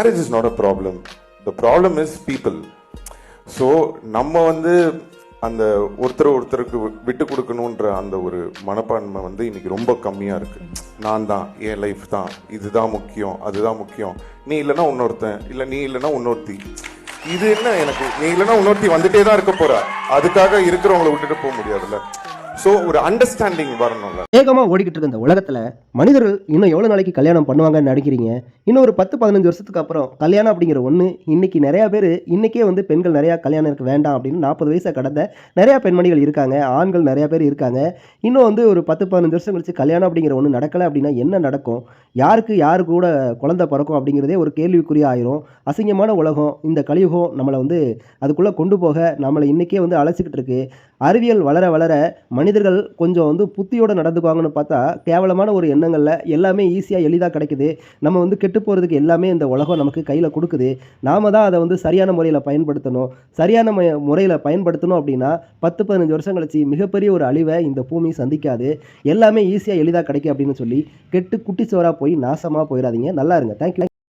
Marriage is not a problem the problem is people so நம்ம வந்து அந்த ஒருத்தர் ஒருத்தருக்கு வி- விட்டு கொடுக்கணுன்ற அந்த ஒரு மனப்பான்மை வந்து இன்னைக்கு ரொம்ப கம்மியாக இருக்கு. நான் தான் என் லைஃப் தான் இதுதான் முக்கியம் அதுதான் முக்கியம். நீ இல்லைன்னா இன்னொருத்தன் இல்லை நீ இல்லைன்னா இன்னொருத்தி. இது என்ன எனக்கு நீ இல்லைன்னா இன்னொருத்தி வந்துட்டே தான் இருக்க போகிற அதுக்காக இருக்கிறவங்கள விட்டுட்டு போக முடியாதுல்ல. ஸோ ஒரு அண்டர்ஸ்டாண்டிங் வரணும்ல. வேகமாக ஓடிக்கிட்டு இருக்க இந்த உலகத்தில் மனிதர்கள் இன்னும் எவ்வளோ நாளைக்கு கல்யாணம் பண்ணுவாங்கன்னு நினைக்கிறீங்க இன்னும் ஒரு பத்து பதினஞ்சு வருஷத்துக்கு அப்புறம் கல்யாணம் அப்படிங்கிற ஒன்று இன்னைக்கு நிறையா பேர் இன்றைக்கே வந்து பெண்கள் நிறையா கல்யாணம் இருக்க வேண்டாம் அப்படின்னு நாற்பது வயசை கடந்த நிறையா பெண்மணிகள் இருக்காங்க ஆண்கள் நிறையா பேர் இருக்காங்க. இன்னும் வந்து ஒரு பத்து பதினஞ்சு வருஷம் கழிச்சு கல்யாணம் அப்படிங்கிற ஒன்று நடக்கலை அப்படின்னா என்ன நடக்கும்? யாருக்கு யாரு கூட குழந்தை பிறக்கும் அப்படிங்கிறதே ஒரு கேள்விக்குறி ஆயிரும். அசிங்கமான உலகம் இந்த கலியுகம் நம்மளை வந்து அதுக்குள்ளே கொண்டு போக நம்மளை இன்றைக்கே வந்து அழைச்சிக்கிட்டு இருக்கு. அறிவியல் வளர வளர மனிதர்கள் கொஞ்சம் வந்து புத்தியோடு நடந்துக்குவாங்கன்னு பார்த்தா கேவலமான ஒரு எண்ணங்களில் எல்லாமே ஈஸியாக எளிதாக கிடைக்குது. நம்ம வந்து கெட்டு போகிறதுக்கு எல்லாமே இந்த உலகம் நமக்கு கையில் கொடுக்குது. நாம தான் அதை வந்து சரியான முறையில் பயன்படுத்தணும். சரியான முறையில் பயன்படுத்தணும் அப்படின்னா பத்து பதினஞ்சு வருஷம் கழிச்சு மிகப்பெரிய ஒரு அழிவை இந்த பூமி சந்திக்காது. எல்லாமே ஈஸியாக எளிதாக கிடைக்கும் அப்படின்னு சொல்லி கெட்டு குட்டி சோறாக போய் நாசமாக போயிடாதீங்க நல்லா இருங்க. தேங்க்யூ